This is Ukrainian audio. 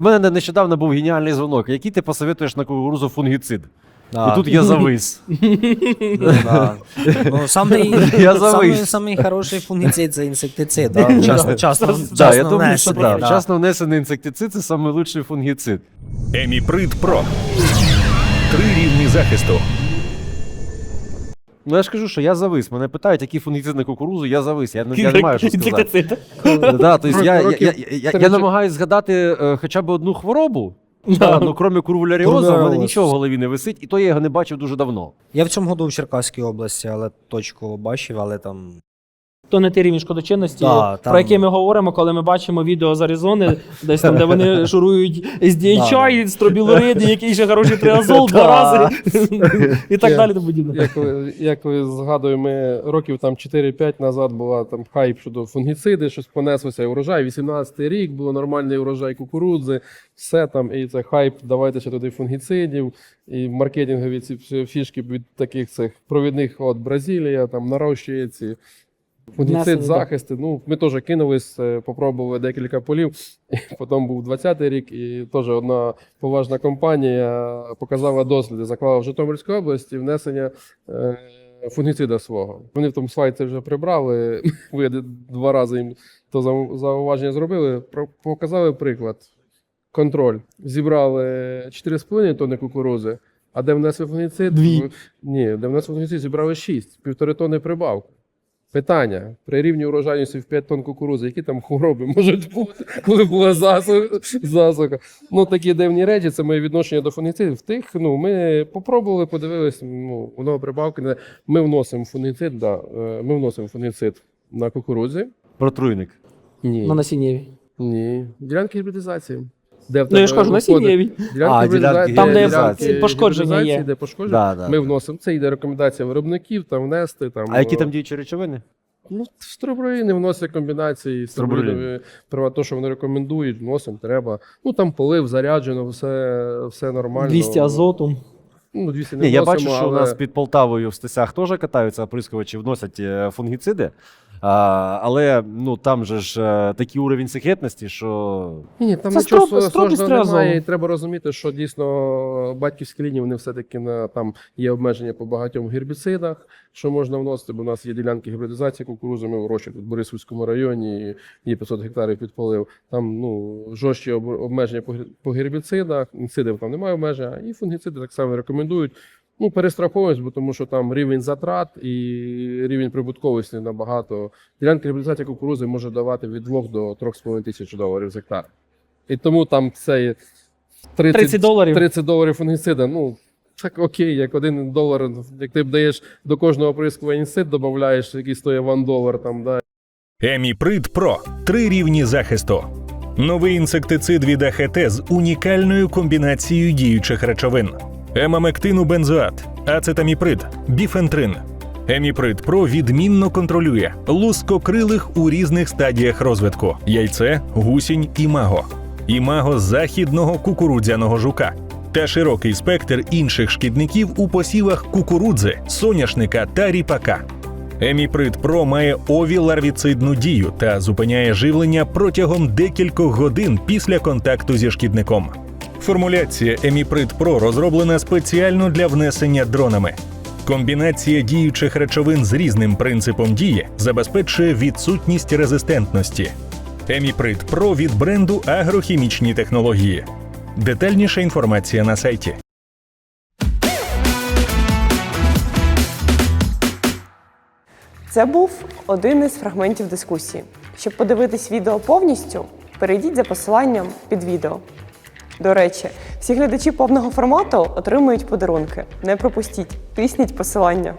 У мене нещодавно був геніальний дзвонок. Який ти посоветуєш на кукурузу фунгіцид? Да. І тут я завис. Да. Ну, самий, Я завис. самий хороший фунгіцид це інсектицид. Да? Часто, часто, Да, я думаю, що да. Вчасно внесений інсектицид це найкращий фунгіцид. Еміприд Про. Три рівні захисту. Ну я ж кажу, що я завис. Мене питають, які фунгіцид на кукурузу, я завис. Я, не- я не маю що сказати. Да, тобто я, я, я, я, я, намагаюся згадати е, хоча б одну хворобу. Да, ну, крім курвуляріозу, в мене нічого в голові не висить, і то я його не бачив дуже давно. Я в цьому году в Черкаській області, але точку бачив, але там. То не ті рівні шкодочинності, Да, там- про які ми говоримо, коли ми бачимо відео з Аризони, десь там, де вони шурують з Да, DHI, да. стробілориди, який ще хороший триазол два рази і так далі. тому подібне. Як, ви- як ви згадуємо, ми років там 4-5 назад була там хайп щодо фунгіциди, щось понеслося урожай. 18-й рік було нормальний урожай кукурудзи, все там, і це хайп, давайте ще туди фунгіцидів. І маркетингові ці всі фішки від таких цих провідних, от Бразилія, там нарощує ці. Фунгіцид захисти. Ну, ми теж кинулись, е, попробували декілька полів. І потім був 20-й рік, і теж одна поважна компанія показала досліди, заклала в Житомирській області внесення е, фунгіцида свого. Вони в тому слайді це вже прибрали. Ви два рази їм то зауваження зробили. Показали приклад. Контроль. Зібрали 4,5 тонни кукурузи, а де внесли фунгіцид? Дві. Ні, де внесли фунгіцид, зібрали 6, півтори тонни прибавку. Питання: при рівні урожайності в 5 тонн кукурузи, які там хвороби можуть бути, коли була засуха? Ну, такі дивні речі, це моє відношення до фунгіцидів. Тих, ну, ми попробували, подивилися, ну, воно прибавки. Ми вносимо фунгіцид, да, е, ми вносимо фунгіцид на кукурудзі. Протруйник. Ні. На насіннєві. Ні. Ділянки гібридизації. Де в Ну я ж кажу, виходить- насіннєві. Ділянки А, ділянки Там, де ділянки пошкодження є. Де пошкодження. Да, да, ми да. вносимо. Це йде рекомендація виробників, там внести. Там, А які е, там діючі речовини? Ну, строброїни вносять комбінації з Строброїни. строброїнові, права то, що вони рекомендують, вносимо, треба. Ну там полив заряджено, все, все нормально. 200 азоту. Ну, 200 не Ні, я бачу, що у нас під Полтавою в стесях теж катаються оприскувачі, вносять е, фунгіциди. А, але ну, там же ж е, такий уровень секретності, що Ні, ні, там Це нічого строго- сложного строгість немає. І треба розуміти, що дійсно батьківські лінії вони все-таки на там є обмеження по багатьом гербіцидах, що можна вносити, бо в нас є ділянки гібридизації кукурузи, ми вирощуємо в Борисівському районі, є 500 гектарів під полив. Там ну, жорсткі обмеження по, по гербіцидах, інцидів там немає обмеження, і фунгіциди так само рекомендують. Ну, перестраховуюсь, бо тому що там рівень затрат і рівень прибутковості набагато. Ділянка реабілітації кукурузи може давати від 2 до 3,5 тисяч доларів з гектар. І тому там цей 30, 30 доларів. 30 доларів фунгіцида, ну, так окей, як один долар, як ти б даєш до кожного оприскування інсид, додаєш, який стоїть 1 долар, там, да, Еміприд Про. Три рівні захисту. Новий інсектицид від АХТ з унікальною комбінацією діючих речовин: емамектину бензоат, ацетаміприд, біфентрин. Еміприд Про відмінно контролює лускокрилих у різних стадіях розвитку: яйце, гусінь, імаго, імаго західного кукурудзяного жука та широкий спектр інших шкідників у посівах кукурудзи, соняшника та ріпака. Еміприд Про має овіларвіцидну дію та зупиняє живлення протягом декількох годин після контакту зі шкідником. Формуляція Еміприд Про розроблена спеціально для внесення дронами. Комбінація діючих речовин з різним принципом дії забезпечує відсутність резистентності. Еміприд Про від бренду Агрохімічні технології. Детальніша інформація на сайті. Це був один із фрагментів дискусії. Щоб подивитись відео повністю, перейдіть за посиланням під відео. До речі, всі глядачі повного формату отримують подарунки. Не пропустіть, тисніть посилання.